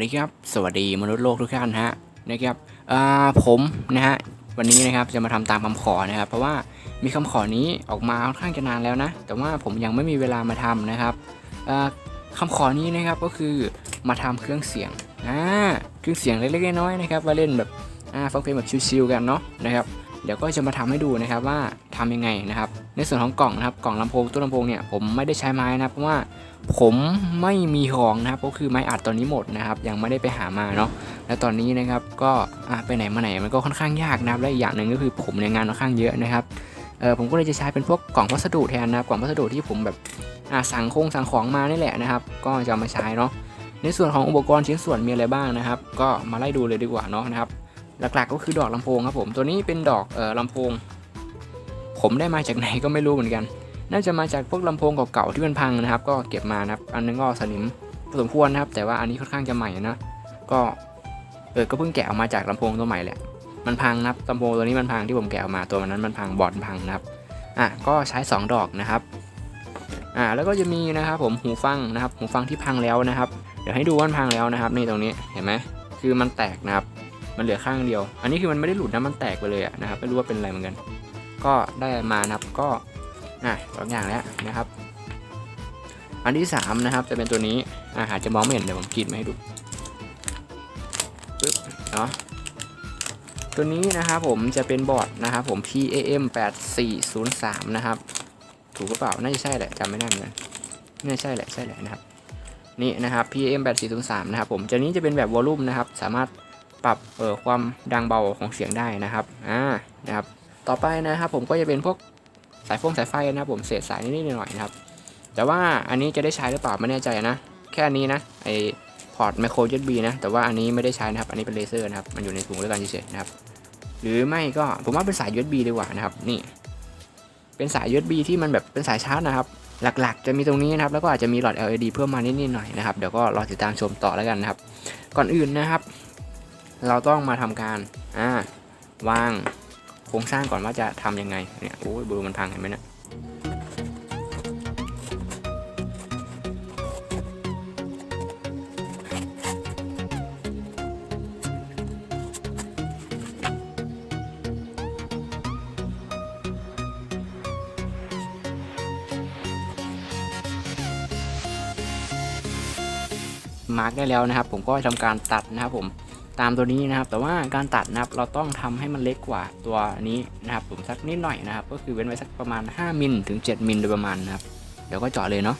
สวัสดีครับ สวัสดีมนุษย์โลกทุกท่านฮะนะครับผมนะฮะวันนี้นะครับจะมาทำตามคำขอนะครับ เพราะว่ามีคำขอนี้ออกมาค่อนข้างจะนานแล้วนะ แต่ว่าผมยังไม่มีเวลามาทำนะครับอ่าคำขอนี้นะครับก็คือมาทำเครื่องเสียงอ่าเครื่องเสียงเล็กๆน้อยๆนะครับมาเล่นแบบฟังเพลงแบบชิลๆกันเนาะนะครับ เดี๋ยวก็จะมาทำให้ดูนะครับว่าทำยังไงนะครับ ในส่วนของกล่องนะครับกล่องลำโพงตู้ลำโพงเนี่ยผมไม่ได้ใช้ไม้นะเพราะว่าผมไม่มีของนะครับก็คือไม้อัดตอนนี้หมดนะครับ ยังไม่ได้ไปหามาเนาะแล้วตอนนี้นะครับก็อะไปไหนมาไหนมันก็ค่อนข้างยากนะครับและอีกอย่างหนึ่งก็คือผมเนี่ยงานค่อนข้างเยอะนะครับเออผมก็เลยจะใช้เป็นพวกกล่องพัสดุแทนนะครับกล่องพัสดุที่ผมแบบอะสั่งคงสั่งของมานี่แหละนะครับ ก็จะมาใช้เนาะในส่วนของอุปกรณ์ชิ้นส่วนมีอะไรบ้างนะครับ ก็มาไล่ดูเลยดีกว่าเนาะนะครับ หลักๆก็คือดอกลำโพงครับผม ตัวนี้เป็นดอกเอ่อลำโพง ผมได้มาจากไหนก็ไม่รู้เหมือนกัน น่าจะมาจากพวกลำโพงเก่าๆที่มันพังนะครับ ก็เก็บมานะครับ อันนึงก็สนิมพอสมควรนะครับ แต่ว่าอันนี้ค่อนข้างจะใหม่นะ ก็เออก็เพิ่งแกะออกมาจากลำโพงตัวใหม่แหละ มันพังนะครับลำโพงตัวนี้มันพังที่ผมแกะออกมาตัวนั้นมันพังบอดพังนะครับ อะก็ใช้ 2 ดอกนะครับอ่าแล้วก็จะมีนะครับผมหูฟังนะครับ หูฟังที่พังแล้วนะครับ เดี๋ยวให้ดูว่ามันพังแล้วนะครับนี่ตรงนี้เห็นไหมคือมันแตกนะครับ มันเหลือข้างเดียว อันนี้คือมันไม่ได้หลุดนะมันแตกไปเลยอะนะครับไม่รู้ว่าเป็นอะไรเหมือนกัน ก็ได้มานะครับก็อะสองอย่างแล้วนะครับ อันที่สามนะครับจะเป็นตัวนี้อะอาจจะมองไม่เห็นเดี๋ยวผมกรีดมาให้ดูปึ๊บเนาะตัวนี้นะครับผมจะเป็นบอร์ดนะครับผม PAM 8403นะครับถูกหรือเปล่าน่าจะใช่แหละจำไม่ได้เหมือนกันน่าจะใช่แหละใช่แหละนะครับนี่นะครับ PAM 8403นะครับผมตัวนี้จะเป็นแบบวอลลุ่มนะครับ สามารถ ปรับเอ่อความดังเบาของเสียงได้นะครับอ่านะครับ ต่อไปนะครับผมก็จะเป็นพวกสายฟงสายไฟนะครับผมเศษสายนิดๆหน่อยๆนะครับ แต่ว่าอันนี้จะได้ใช้หรือเปล่าไม่แน่ใจนะ แค่อันนี้นะไอพอร์ตไมโคร USB นะ แต่ว่าอันนี้ไม่ได้ใช้นะครับ อันนี้เป็นเลเซอร์นะครับ มันอยู่ในถุงด้วยกันเฉยๆนะครับ หรือไม่ก็ผมว่าเป็นสาย USB ดีกว่านะครับ นี่ เป็นสาย USB ที่มันแบบเป็นสายชาร์จนะครับ หลักๆ จะมีตรงนี้นะครับ แล้วก็อาจจะมีหลอด LED เพิ่มมานิดๆหน่อยนะครับ เดี๋ยวก็รอติดตามชมต่อแล้วกันนะครับ ก่อนอื่นนะครับ เราต้องมาทำการอ่าวางโครงสร้างก่อนว่าจะทำยังไงเนี่ยโอ้ยบูมันพังเห็นไหมเนี่ยมาร์กได้แล้วนะครับ ผมก็ทำการตัดนะครับผม ตามตัวนี้นะครับ แต่ว่าการตัดนะครับเราต้องทำให้มันเล็กกว่าตัวนี้นะครับ ผมสักนิดหน่อยนะครับ ก็คือเว้นไว้สักประมาณ 5มิลถึง 7มิลโดยประมาณนะครับ เดี๋ยวก็เจาะเลยเนาะ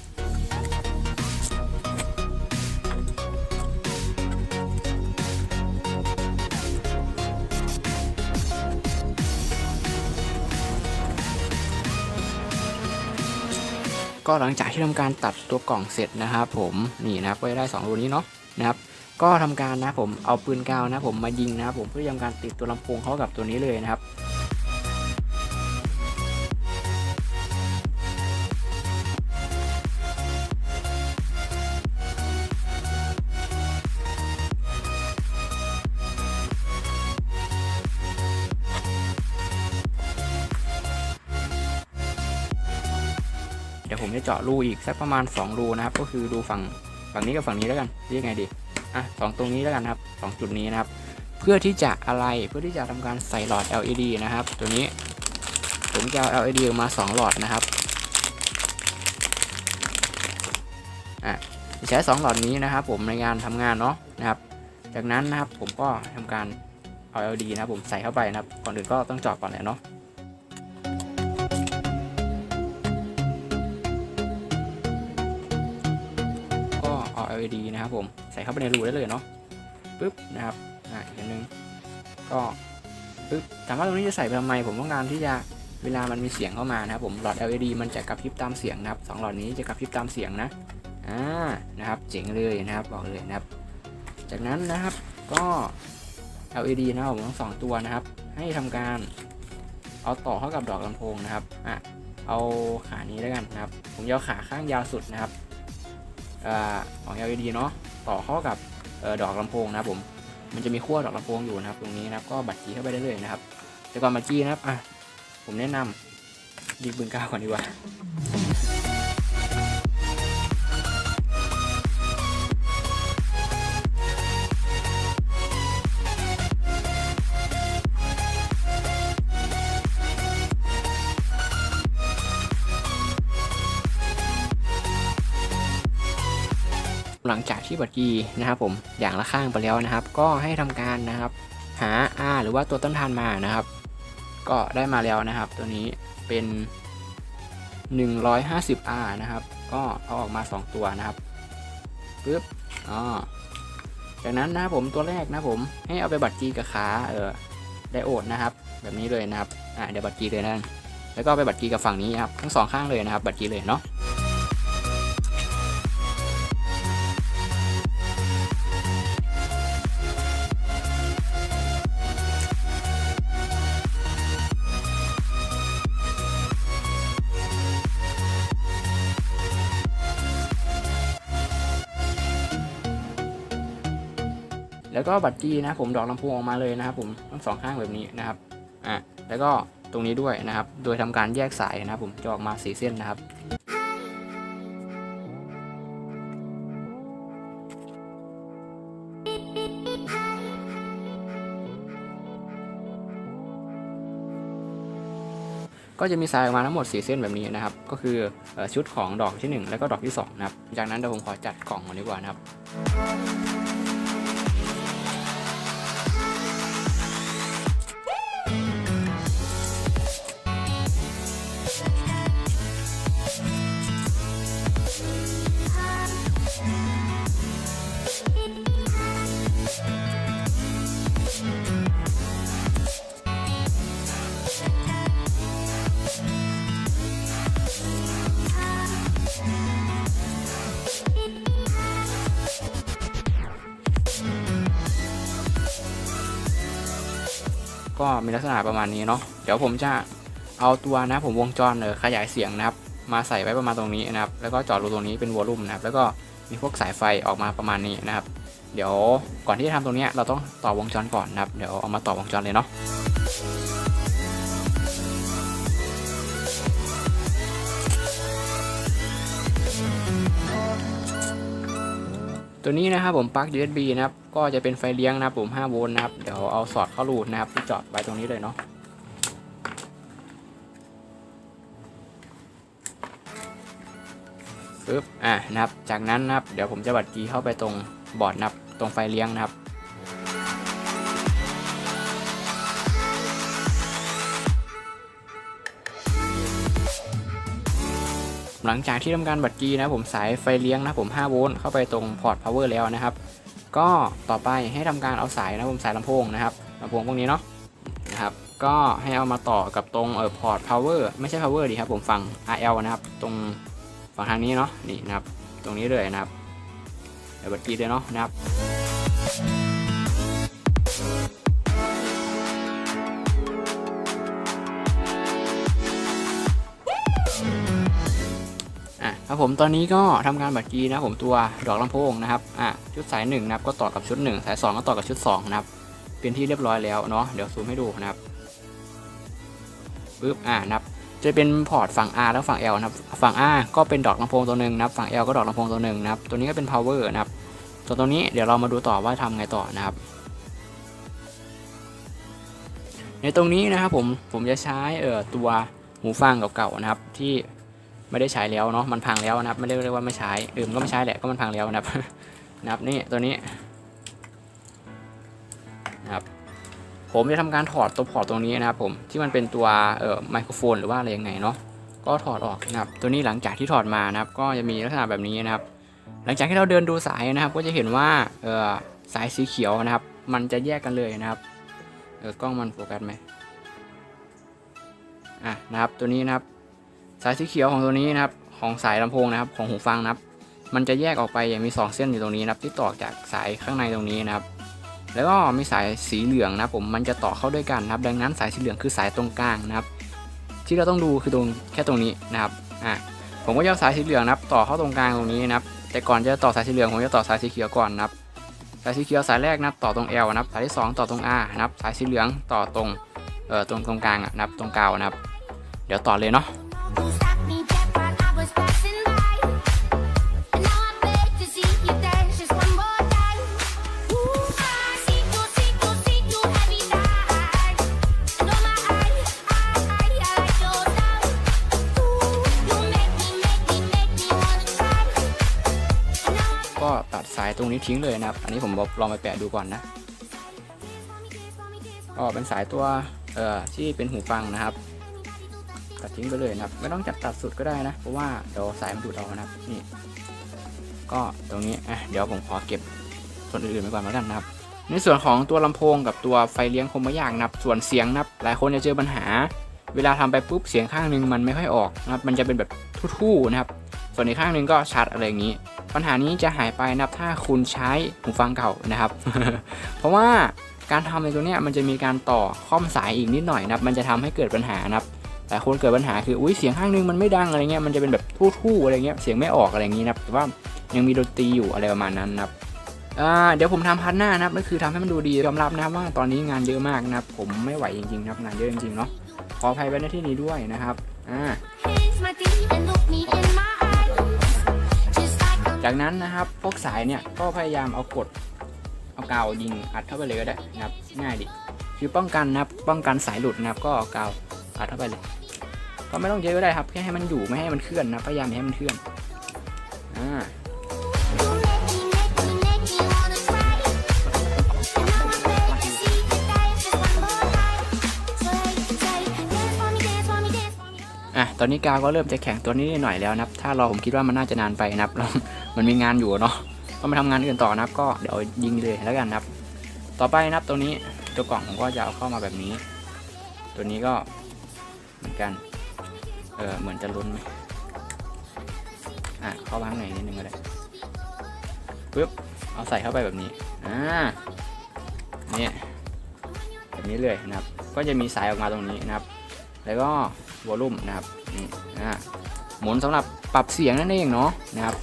ก็หลังจากที่ทำการตัดตัวกล่องเสร็จนะครับ ผมนี่นะครับก็ได้2รูนี้เนาะนะครับ ก็ทำการนะผมเอาปืนกาวนะผมมายิงนะครับผมเพื่อทำการติดตัวลำโพงเข้ากับตัวนี้เลยนะครับเดี๋ยวผมจะเจาะรูอีกสักประมาณ 2 รูนะครับ ก็คือดูฝั่งฝั่งนี้กับฝั่งนี้แล้วกันเรียกไงดี อะสองตรงนี้แล้วกันครับสองจุดนี้นะครับ เพื่อที่จะอะไรเพื่อที่จะทำการใส่หลอด LED นะครับ ตัวนี้ ผมจะเอา LED ออกมา 2 หลอดนะครับอะใช้ 2 หลอดนี้นะครับ ผมในงานทำงานเนาะนะครับ จากนั้นนะครับผมก็ทำการเอา LED นะครับผมใส่เข้าไปนะครับ ก่อนอื่นก็ต้องเจาะก่อนแหละเนาะก็เอา LED นะครับผม ใส่เข้าไปในรูได้เลยเนาะปึ๊บนะครับอะอีกอันนึงก็ปึ๊บถามว่าตรงนี้จะใส่ไปทำไมผมต้องการที่จะเวลามันมีเสียงเข้ามานะครับผมหลอด LED มันจะกระพริบตามเสียงนะครับสองหลอดนี้จะกระพริบตามเสียงนะอ่านะครับเจ๋งเลยนะครับบอกเลยนะครับ จากนั้นนะครับก็ LED นะครับผมทั้งสองตัวนะครับ ให้ทำการเอาต่อเข้ากับดอกลำโพงนะครับอะเอาขานี้แล้วกันนะครับ ผมจะเอาขาข้างยาวสุดนะครับอ่าของ LED เนาะ ต่อเข้ากับออดอกลำโพงนะครับผมมันจะมีขั้วดอกลำโพงอยู่นะครับ ตรงนี้นะครับก็บัตรจีเข้าไปได้เลยนะครับ แต่ก่อนมาจีนะครับอะผมแนะนำจี้ปืนกาวก่อนดีกว่า หลังจากที่บัตรกีนะครับผมอย่างละข้างไปแล้วนะครับ ก็ให้ทำการนะครับหา R หรือว่าตัวต้นทานมานะครับ ก็ได้มาแล้วนะครับ ตัวนี้เป็น 150R นะครับ ก็เอาออกมา 2 ตัวนะครับปึ๊บอ๋อจากนั้นนะผมตัวแรกนะผมให้เอาไปบัตรจีกับขาเออไดโอดนะครับ แบบนี้เลยนะครับอ่าเดี๋ยวบัตรจีเลยนะแล้วก็ไปบัตรจีกับฝั่งนี้ครับทั้งสองข้างเลยนะครับ บัตรจีเลยเนาะ แล้วก็บัตรจีนะผมดอกลำโพงออกมาเลยนะครับ ผมทั้งสองข้างแบบนี้นะครับอะแล้วก็ตรงนี้ด้วยนะครับ โดยทำการแยกสายนะครับ ผมจะออกมาสีเส้นนะครับก็จะมีสายออกมาทั้งหมด 4 เส้นแบบนี้นะครับ ก็คืออชุดของดอกที่ 1 แล้วก็ดอกที่ 2 นะครับ จากนั้นเดี๋ยวผมขอจัดกล่องก่อนดีกว่านะครับ ก็มีลักษณะประมาณนี้เนาะเดี๋ยวผมจะเอาตัวนะผมวงจรเออขยายเสียงนะครับ มาใส่ไว้ประมาณตรงนี้นะครับ แล้วก็จอดรูตรงนี้เป็นวอลลุ่มนะครับ แล้วก็มีพวกสายไฟออกมาประมาณนี้นะครับ เดี๋ยวก่อนที่จะทำตรงเนี้ยเราต้องต่อวงจรก่อนนะครับ เดี๋ยวเอามาต่อวงจรเลยเนาะ ตัวนี้นะครับผมปลั๊ก USB นะครับ ก็จะเป็นไฟเลี้ยงนะครับผม5โวลต์นะครับ เดี๋ยวเอาสอดเข้ารูนะครับที่จอดไว้ตรงนี้เลยเนาะปึ๊บ อะนะครับ จากนั้นนะครับ เดี๋ยวผมจะบัดกีเข้าไปตรงบอร์ดนะครับ ตรงไฟเลี้ยงนะครับ หลังจากที่ทำการบัดกีนะผมสายไฟเลี้ยงนะผม5โวลต์เข้าไปตรงพอร์ตพาวเวอร์แล้วนะครับ ก็ต่อไปให้ทำการเอาสายนะผมสายลำโพงนะครับลำโพงพวกนี้เนาะนะครับก็ให้เอามาต่อกับตรงเออพอร์ตพาวเวอร์ไม่ใช่พาวเวอร์ดีครับผมฝั่ง RL นะครับ ตรงฝั่งทางนี้เนาะนี่นะครับ ตรงนี้เลยนะครับเดี๋ยวบัดกีเลยเนาะนะครับ ครับผมตอนนี้ก็ทำการบัตรกีนะผมตัวดอกลำโพงนะครับอะชุดสาย1นะครับก็ต่อกับชุด 1 สาย 2 ก็ต่อกับชุด2นะครับเป็นที่เรียบร้อยแล้วเนาะเดี๋ยวซูมให้ดูนะครับปึ๊บอ่านะครับจะเป็นพอร์ตฝั่ง R แล้วฝั่ง L นะครับฝั่ง R ก็เป็นดอกลำโพงตัวหนึ่งนะครับฝั่ง L ก็ดอกลำโพงตัวหนึ่งนะครับตัวนี้ก็เป็น power นะครับส่วนตัวนี้เดี๋ยวเรามาดูต่อว่าทำไงต่อนะครับ ในตรงนี้นะครับผมผมจะใช้เอ่อตัวหูฟังเก่าๆนะครับที่ ไม่ได้ใช้แล้วเนาะมันพังแล้วนะครับ ไม่ได้เรียกว่าไม่ใช้เออมนก็ไม่ใช้แหละก็มันพังแล้วนะครับนะครับนี่ตัวนี้นะครับผมจะทำการถอดตัวพอร์ตตรงนี้นะครับผมที่มันเป็นตัวเอ่อไมโครโฟนหรือว่าอะไรยังไงเนาะก็ถอดออกนะครับ ตัวนี้หลังจากที่ถอดมานะครับ ก็จะมีลักษณะแบบนี้นะครับ หลังจากที่เราเดินดูสายนะครับ ก็จะเห็นว่าเอ่อสายสีเขียวนะครับ มันจะแยกกันเลยนะครับเออกล้องมันโฟกัสไหมอะนะครับตัวนี้นะครับ สายสีเขียวของตัวนี้นะครับของสายลำโพงนะครับของหูฟังนะครับ มันจะแยกออกไปอย่างมี 2 เส้นอยู่ตรงนี้นะครับ ที่ต่อจากสายข้างในตรงนี้นะครับ แล้วก็มีสายสีเหลืองนะครับผมมันจะต่อเข้าด้วยกันนะครับ ดังนั้นสายสีเหลืองคือสายตรงกลางนะครับ ที่เราต้องดูคือตรงแค่ตรงนี้นะครับอะผมก็จะเอาสายสีเหลืองนะครับ ต่อเข้าตรงกลางตรงนี้นะครับ แต่ก่อนจะต่อสายสีเหลืองผมจะต่อสายสีเขียวก่อนนะครับสายสีเขียวสายแรกนะครับต่อตรง L นะครับสายที่ 2 ต่อตรง R นะครับ สายสีเหลืองต่อตรงเอ่อตรงตรงกลางนะครับตรงกาวนะครับ เดี๋ยวต่อเลยเนาะ Who stopped me dead while I was passing by? And now I beg to see you dance just one more time. Ooh, I see you, see you, see you every night. And oh my, I, I, I, I like your style. Ooh, you make me, make me, make me wanna cry. And now I ก็ตัดตรงนี้ทิ้งเลยนะครับ อันนี้ผมลองไปแปะดูก่อนนะ ก็เป็นสายตัวเอ่อที่เป็นหูฟังนะครับ ตัดทิ้งไปเลยนะครับ ไม่ต้องจัดตัดสุดก็ได้นะ เพราะว่าเดี๋ยวสายมันดูดเอานะครับ นี่ ก็ตรงนี้อะเดี๋ยวผมขอเก็บส่วนอื่นๆไปก่อนแล้วกันนะครับ ในส่วนของตัวลำโพงกับตัวไฟเลี้ยงคงไม่ยากนะครับ ส่วนเสียงนะครับ หลายคนจะเจอปัญหา เวลาทำไปปุ๊บเสียงข้างหนึงมันไม่ค่อยออกนะครับ มันจะเป็นแบบทู่ๆนะครับ ส่วนอีกข้างหนึงก็ชัดอะไรอย่างนี้ ปัญหานี้จะหายไปนะครับถ้าคุณใช้หูฟังเก่านะครับ เพราะว่าการทำในตัวเนี้ยมันจะมีการต่อข้อมสายอีกนิดหน่อยนะครับ มันจะทำให้เกิดปัญหานะครับ แต่คนเกิดปัญหาคืออุ้ยเสียงข้างหนึงมันไม่ดังอะไรเงี้ยมันจะเป็นแบบทู่ๆอะไรเงี้ยเสียงไม่ออกอะไรอย่างนี้นะแต่ว่ายังมีดนตรีอยู่อะไรประมาณนั้นนะครับเดี๋ยวผมทำพาร์ทหน้านะครับก็คือทำให้มันดูดียอมรับนะครับว่าตอนนี้งานเยอะมากนะครับผมไม่ไหวจริงๆนะครับงานเยอะจริงๆเนาะขออภัยไว้ในที่นี้ด้วยนะครับอ่าจากนั้นนะครับพวกสายเนี่ยก็พยายามเอากดเอากาวยิงอัดเข้าไปเลยก็ได้นะครับง่ายดิคือป้องกันนะครับป้องกันสายหลุดนะครับก็เอากาวอัดเข้าไปเลย ก็ไม่ต้องเยอะก็ได้ครับ แค่ให้มันอยู่ไม่ให้มันเคลื่อนนะพยายามอย่าให้มันเคลื่อนอ่าอะตอนนี้กาวก็เริ่มจะแข็งตัวนี้หน่อยแล้วนะครับ ถ้ารอผมคิดว่ามันน่าจะนานไปนะครับมันมีงานอยู่เนาะก็มาทำงานอื่นต่อนะครับ ก็เดี๋ยวยิงเลยแล้วกันนะครับ ต่อไปนะครับตัวนี้ตัวกล่องผมก็จะเอาเข้ามาแบบนี้ ตัวนี้ก็เหมือนกัน เออเหมือนจะลุ้นไหมอะเข้ามาข้างในนิดนึงก็ได้ปึ๊บเอาใส่เข้าไปแบบนี้อ่าเนี่ยแบบนี้เลยนะครับ ก็จะมีสายออกมาตรงนี้นะครับ แล้วก็วอลลุ่มนะครับนี่อ่าหมุนสำหรับปรับเสียงนั่นเองเนาะนะครับ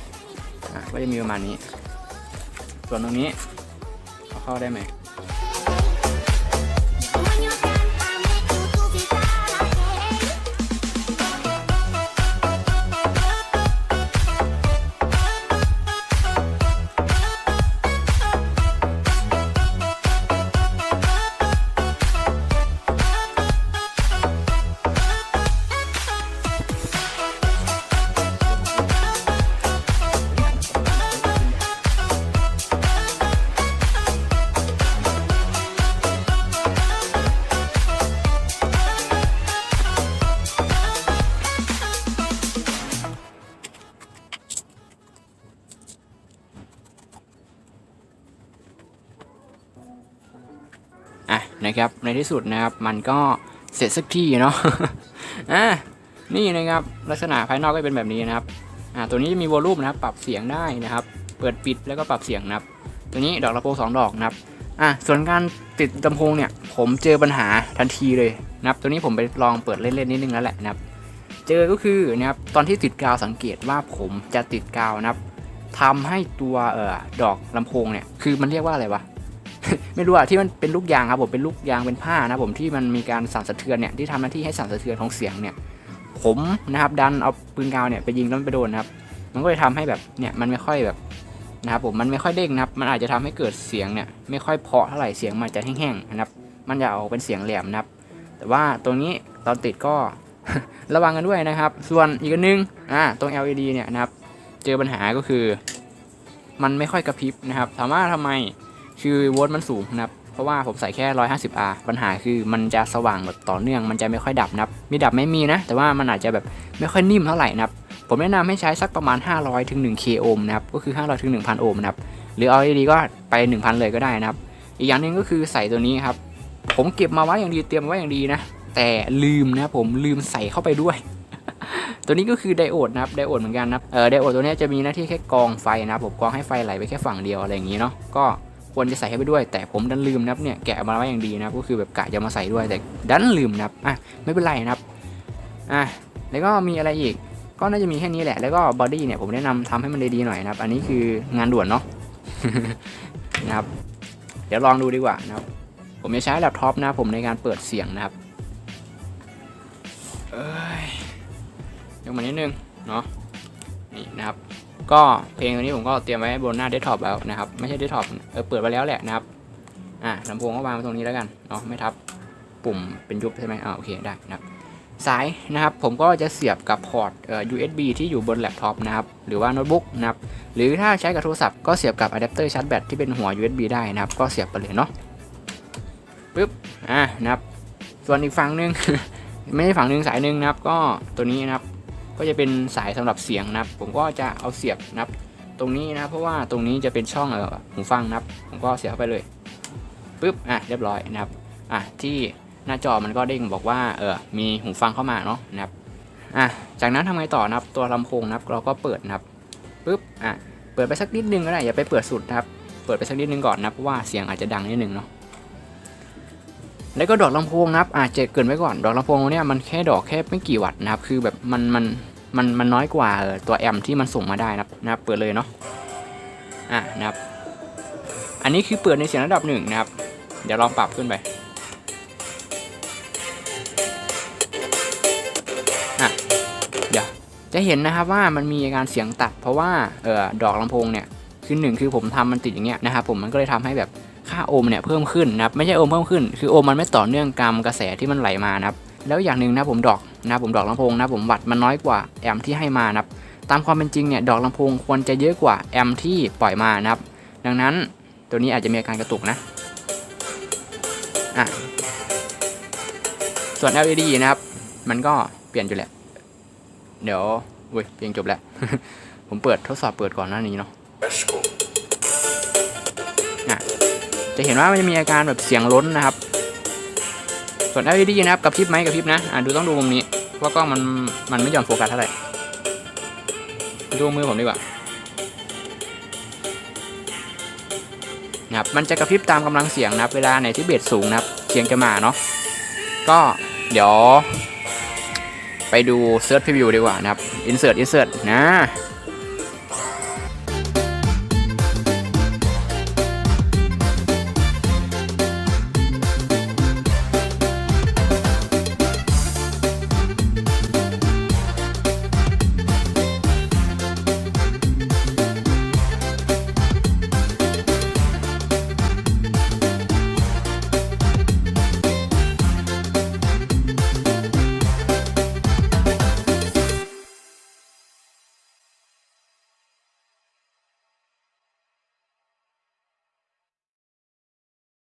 อะก็จะมีประมาณนี้ ส่วนตรงนี้เอาเข้าได้ไหม ครับ ในที่สุดนะครับ มันก็เสร็จสักทีเนาะอะนี่นะครับ ลักษณะภายนอกก็เป็นแบบนี้นะครับ อ่า ตัวนี้จะมีวอลลุ่มนะครับ ปรับเสียงได้นะครับ เปิดปิดแล้วก็ปรับเสียงนะครับ ตัวนี้ดอกลำโพงสองดอกนะครับ อะส่วนการติดลำโพงเนี่ย ผมเจอปัญหาทันทีเลยนะครับ ตัวนี้ผมไปลองเปิดเล่นๆนิดนึงแล้วแหละนะครับ เจอก็คือนะครับตอนที่ติดกาวสังเกตว่าผมจะติดกาวนะครับทำให้ตัวเอ่อดอกลำโพงเนี่ย คือมันเรียกว่าอะไรวะ ไม่รู้อะที่มันเป็นลูกยางครับผมเป็นลูกยางเป็นผ้านะผมที่มันมีการสั่นสะเทือนเนี่ยที่ทำหน้าที่ให้สั่นสะเทือนของเสียงเนี่ย ผมนะครับดันเอาปืนกาวเนี่ยไปยิงแล้วมันไปโดนนะครับ มันก็เลยทำให้แบบเนี่ยมันไม่ค่อยแบบนะครับผมมันไม่ค่อยเด้งนะครับ มันอาจจะทำให้เกิดเสียงเนี่ยไม่ค่อยเพาะเท่าไหร่เสียงมันจะแห้งๆนะครับ มันจะออกเป็นเสียงแหลมนะครับ แต่ว่าตรงนี้ตอนติดก็ระวังกันด้วยนะครับ ส่วนอีกนนึงอ่าตรง LED เนี่ยนะครับ เจอปัญหาก็คือ มันไม่ค่อยกระพริบนะครับถามว่าทำไม คือโวลต์มันสูงนะครับ เพราะว่าผมใส่แค่ 150R ปัญหาคือมันจะสว่างแบบต่อเนื่อง มันจะไม่ค่อยดับนะครับ มีดับไม่มีนะ แต่ว่ามันอาจจะแบบไม่ค่อยนิ่มเท่าไหร่นะครับ ผมแนะนำให้ใช้สักประมาณ 500ถึง 1 k โอห์มนะครับ ก็คือ 500ถึง1,000 โอห์มนะครับ หรือเอาดีๆก็ไป 1,000 เลยก็ได้นะครับ อีกอย่างหนึ่งก็คือใส่ตัวนี้ครับ ผมเก็บมาไว้อย่างดี เตรียมไว้อย่างดีนะ แต่ลืมนะผมลืมใส่เข้าไปด้วยตัวนี้ก็คือไดโอดนะครับไดโอดเหมือนกันนะเออไดโอดตัวนี้จะมีหน้าที่แค่กองไฟนะครับผมกองให้ไฟไหลไปแค่ฝั่งเดียวอะไรอย่างนี้เนาะก็ ควรจะใส่ให้ไปด้วย แต่ผมดันลืมนะครับเนี่ยแกะมาไว้อย่างดีนะครับก็คือแบบกะจะมาใส่ด้วยแต่ดันลืมนะครับอะไม่เป็นไรนะครับอะแล้วก็มีอะไรอีกก็น่าจะมีแค่นี้แหละ แล้วก็บอดี้เนี่ยผมแนะนำทำให้มันดีๆหน่อยนะครับ อันนี้คืองานด่วนเนาะนะครับ เดี๋ยวลองดูดีกว่านะครับ ผมจะใช้แล็ปท็อปนะผมในการเปิดเสียงนะครับ เอ้ยยกมานิดนึงเนาะ นี่นะครับ ก็เพลงตัวนี้ผมก็เตรียมไว้บนหน้าเดสก์ท็อปแล้วนะครับไม่ใช่เดสก์ท็อปเออเปิดไปแล้วแหละนะครับอะลำโพงก็วางไว้ตรงนี้แล้วกันเนาะไม่ทับปุ่มเป็นยุบใช่ไหมอ่าโอเคได้นะครับสายนะครับผมก็จะเสียบกับพอร์ตเอ่อ USB ที่อยู่บนแล็ปท็อปนะครับหรือว่าโน้ตบุ๊กนะครับหรือถ้าใช้กับโทรศัพท์ก็เสียบกับอะแดปเตอร์ชาร์จแบตที่เป็นหัว USB ได้นะครับก็เสียบไปเลยเนาะปึ๊บอ่านะครับส่วนอีกฝั่งหนึง ไม่ใช่ฝั่งหนึ่งสายหนึ่งนะครับก็ตัวนี้นะครับ ก็จะเป็นสายสำหรับเสียงนะครับ ผมก็จะเอาเสียบนะครับ ตรงนี้นะ เพราะว่าตรงนี้จะเป็นช่องเออหูฟังนะครับ ผมก็เสียบเข้าไปเลยปึ๊บอะเรียบร้อยนะครับอะที่หน้าจอมันก็เด้งบอกว่าเออมีหูฟังเข้ามาเนาะนะครับอะจากนั้นทำไงต่อนะครับ ตัวลำโพงนะครับ เราก็เปิดนะครับปึ๊บอะเปิดไปสักนิดนึงก็ได้อย่าไปเปิดสุดนะครับ เปิดไปสักนิดนึงก่อนนะเพราะว่าเสียงอาจจะดังนิดนึงเนาะ แล้วก็ดอกลำโพงนะครับอ่าเจจะเกินไว้ก่อน ดอกลำโพงเนี่ยมันแค่ดอกแค่ไม่กี่วัตต์นะครับ คือแบบมันมันมันมันน้อยกว่าเอ่อตัวแอมป์ที่มันส่งมาได้นะครับนะครับ เปิดเลยเนาะ อะนะครับ อันนี้คือเปิดในเสียงระดับหนึ่งนะครับ เดี๋ยวลองปรับขึ้นไป อะ เดี๋ยวจะเห็นนะครับว่ามันมีอาการเสียงตัด เพราะว่าเออดอกลำโพงเนี่ยคือหนึ่งคือผมทำมันติดอย่างเงี้ยนะครับผมมันก็เลยทำให้แบบ ค่าโอห์มเนี่ยเพิ่มขึ้นนะครับไม่ใช่โอห์มเพิ่มขึ้นคือโอห์มมันไม่ต่อเนื่องกรรมกระแสที่มันไหลมานะครับแล้วอย่างหนึ่งนะผมดอกนะผมดอกลำโพงนะผมวัดมันน้อยกว่าแอมป์ที่ให้มานะครับตามความเป็นจริงเนี่ยดอกลำโพงควรจะเยอะกว่าแอมป์ที่ปล่อยมานะครับดังนั้นตัวนี้อาจจะมีอาการกระตุกนะอะส่วน LED นะครับ มันก็เปลี่ยนอยู่แหละ เดี๋ยวอุ้ยเพลงจบแล้ว ผมเปิดทดสอบเปิดก่อนหน้านี้เนาะ จะเห็นว่ามันจะมีอาการแบบเสียงล้นนะครับ ส่วน LED นะครับกับพริบไหมกับพริบนะอะดูต้องดูมุมนี้เพราะกล้องมันมันไม่ยอมโฟกัสเท่าไหร่ดูมือผมดีกว่านะครับมันจะกระพริบตามกำลังเสียงนะครับ เวลาไหนที่เบสสูงนะครับเสียงจะมาเนาะก็เดี๋ยว ไปดู Search Preview ดีกว่านะครับ Insert Insert นะ